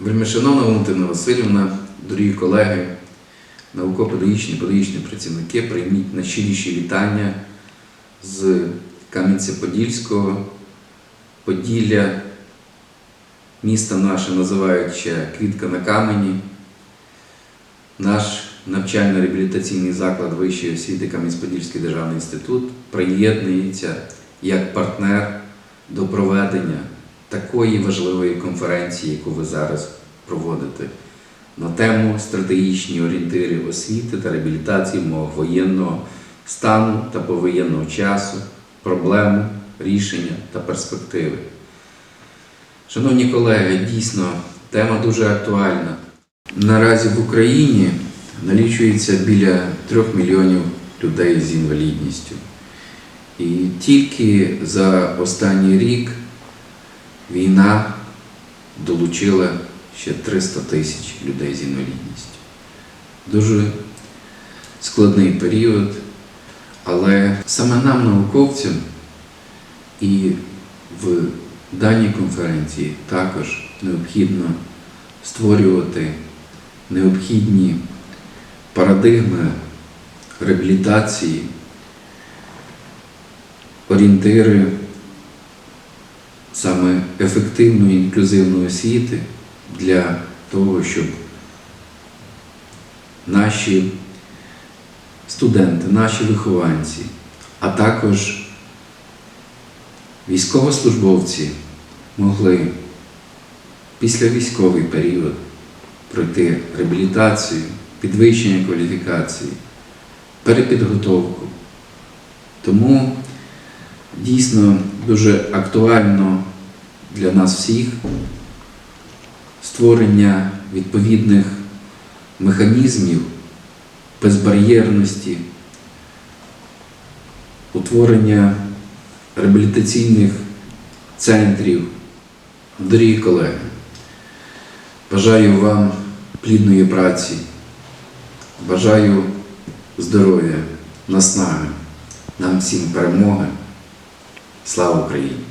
Вельмишановна Валентина Васильівна, дорогі колеги, науково-педагогічні педагогічні працівники, прийміть найщиріші вітання з Кам'янця-Подільського, Поділля, місто наше називають ще Квітка на камені. Наш навчально-реабілітаційний заклад вищої освіти Кам'янець-Подільський державний інститут приєднується як партнер до проведення такої важливої конференції, яку ви зараз проводите, на тему стратегічні орієнтири освіти та реабілітації мов воєнного стану та повоєнного часу, проблеми, рішення та перспективи. Шановні колеги, дійсно, тема дуже актуальна. Наразі в Україні налічується біля трьох мільйонів людей з інвалідністю. І тільки за останній рік війна долучила ще 300 тисяч людей з інвалідністю. Дуже складний період, але саме нам, науковцям, і в даній конференції також необхідно створювати необхідні парадигми реабілітації, орієнтири саме ефективної інклюзивної освіти для того, щоб наші студенти, наші вихованці, а також військовослужбовці могли після військовий період пройти реабілітацію, підвищення кваліфікації, перепідготовку. Тому дійсно дуже актуально для нас всіх створення відповідних механізмів безбар'єрності, утворення реабілітаційних центрів. Дорогі колеги, бажаю вам плідної праці, бажаю здоров'я, наснаги, нам всім перемоги. Слава Україні!